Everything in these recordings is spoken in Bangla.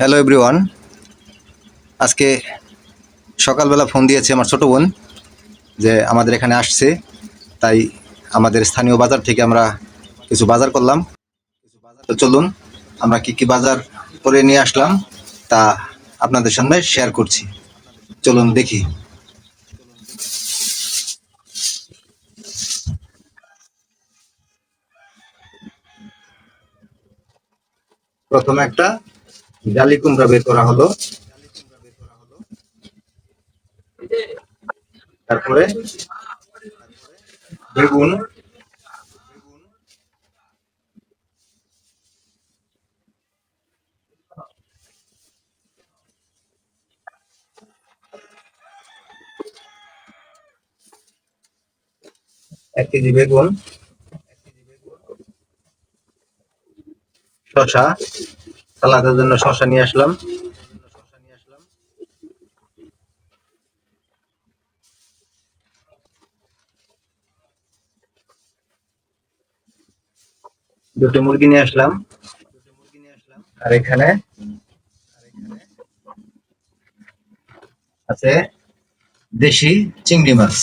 হ্যালো এভরিওয়ান আজকে সকালবেলা ফোন দিয়েছে আমার ছোট বোন যে আমাদের এখানে আসছে, তাই আমাদের স্থানীয় বাজার থেকে আমরা কিছু বাজার করলাম। কিছু বাজার চলুন, আমরা কি কি বাজার করে নিয়ে আসলাম তা আপনাদের সামনে শেয়ার করছি। চলুন দেখি। প্রথমে একটা জালি কুমড়া বের করা হলো। তারপরে বেগুন। এক কেজি বেগুন। শশা সালাদের জন্য শশা নিয়ে আসলাম। দুটো মুরগি নিয়ে আসলাম। আর এখানে আছে দেশি চিংড়ি মাছ।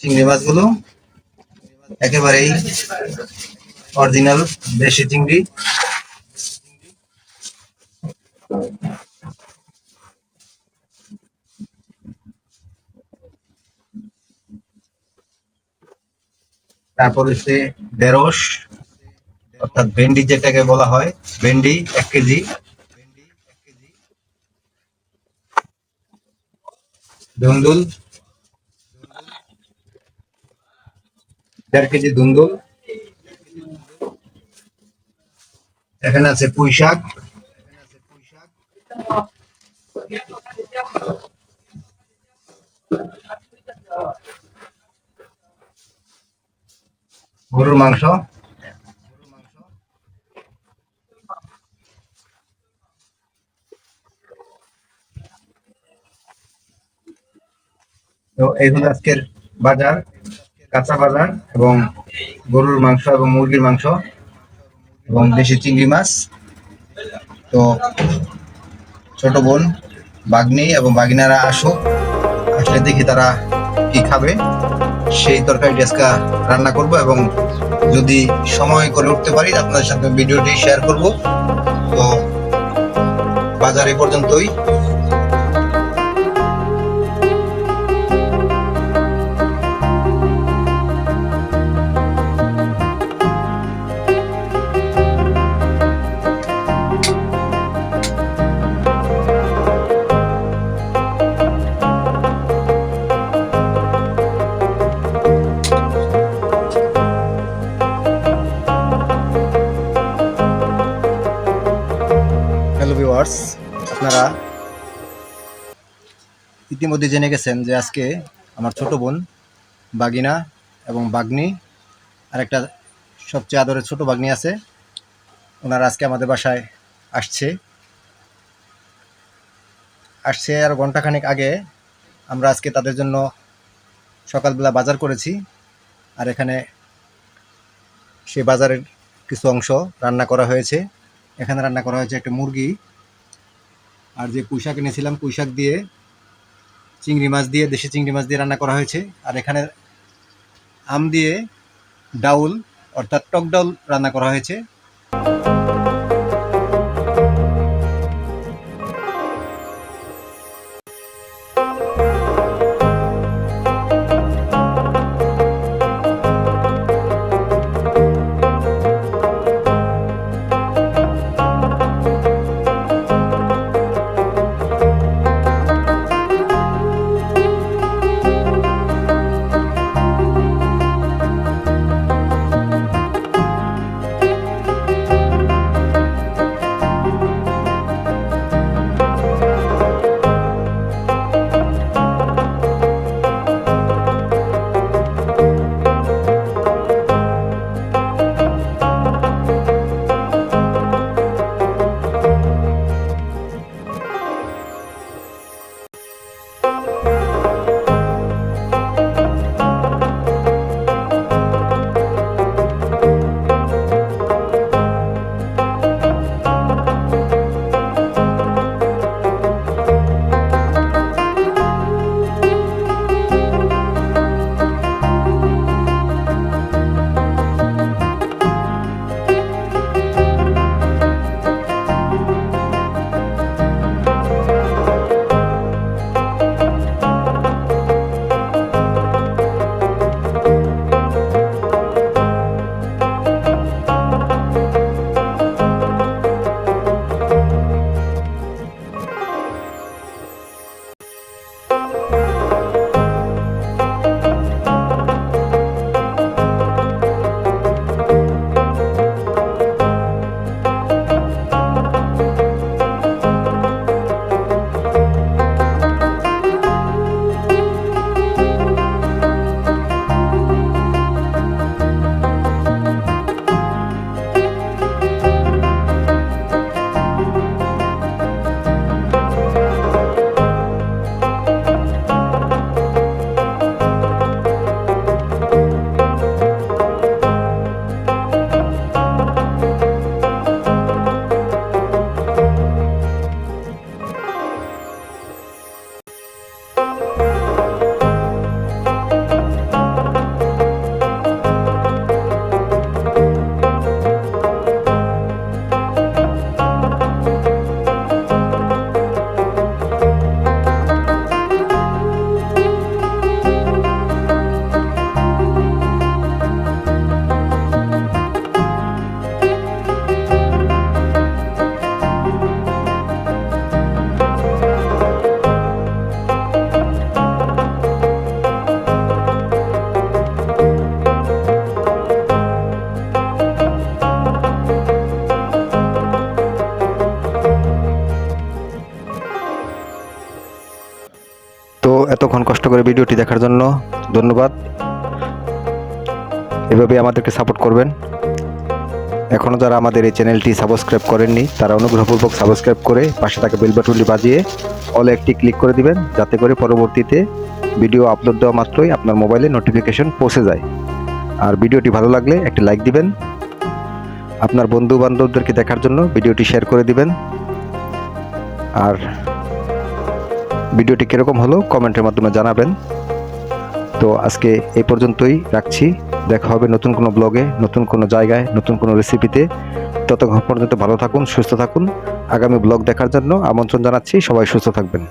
চিংড়ি মাছগুলো একেবারেই অরিজিনাল দেশি চিংড়ি। তারপর হচ্ছে ঢেঁড়স, অর্থাৎ ভেন্ডি যেটাকে বলা হয়, ভেন্ডি এক কেজি। ধুন্দুল। দেড় কেজি ধুন্দুল। এখানে আছে পুঁই গরুর মাংস। তো এই হলো আজকের বাজার, কাঁচা বাজার এবং গরুর মাংস এবং মুরগির মাংস। এবং দেশি চিংড়ি মাছ। তো ছোট বোন বাগনি এবং বাগিনারা আসুক, আসলে দেখি তারা কি খাবে। সেই তরকারি ডেস্কা রান্না করব এবং যদি সময় করে উঠতে পারি, আপনাদের সাথে ভিডিওটি শেয়ার করব। তো বাজার এ পর্যন্তই। ভিউয়ার্স আপনারা ইতিমধ্যে জেনে গেছেন যে আজকে আমার ছোট বোন বাগিনা এবং বাগনি আর একটা সবচেয়ে আদরের ছোট বাগনি আছে। ওনারা আজকে আমাদের বাসায় আসছে। আসছে আর ঘন্টাখানেক আগে আমরা আজকে তাদের জন্য সকালবেলা বাজার করেছি, আর এখানে সেই বাজারের কিছু অংশ রান্না করা হয়েছে। এখানে রান্না করা হয়েছে একটা মুরগি। আর যে পুঁইশাক এনেছিলাম পুঁইশাক দিয়ে, চিংড়ি মাছ দিয়ে, দেশি চিংড়ি মাছ দিয়ে রান্না করা হয়েছে। আর এখানে আম দিয়ে ডাউল, অর্থাৎ টক ডাউল রান্না করা হয়েছে। এতক্ষণ কষ্ট করে ভিডিওটি দেখার জন্য ধন্যবাদ। এভাবে আমাদেরকে সাপোর্ট করবেন। এখনও যারা আমাদের এই চ্যানেলটি সাবস্ক্রাইব করেননি, তারা অনুগ্রহপূর্বক সাবস্ক্রাইব করে পাশে থাকা বেল বাটনটি বাজিয়ে অলে একটি ক্লিক করে দিবেন, যাতে করে পরবর্তীতে ভিডিও আপলোড দেওয়া মাত্রই আপনার মোবাইলে নোটিফিকেশন পৌঁছে যায়। আর ভিডিওটি ভালো লাগলে একটি লাইক দিবেন। আপনার বন্ধু বান্ধবদেরকে দেখার জন্য ভিডিওটি শেয়ার করে দিবেন। আর ভিডিওটি কীরকম হলো কমেন্টের মাধ্যমে জানাবেন। তো আজকে এই পর্যন্তই রাখছি। দেখা হবে নতুন কোনো ব্লগে, নতুন কোনো জায়গায়, নতুন কোনো রেসিপিতে ততক্ষণ পর্যন্ত ভালো থাকুন, সুস্থ থাকুন। আগামী ব্লগ দেখার জন্য আমন্ত্রণ জানাচ্ছি। সবাই সুস্থ থাকবেন।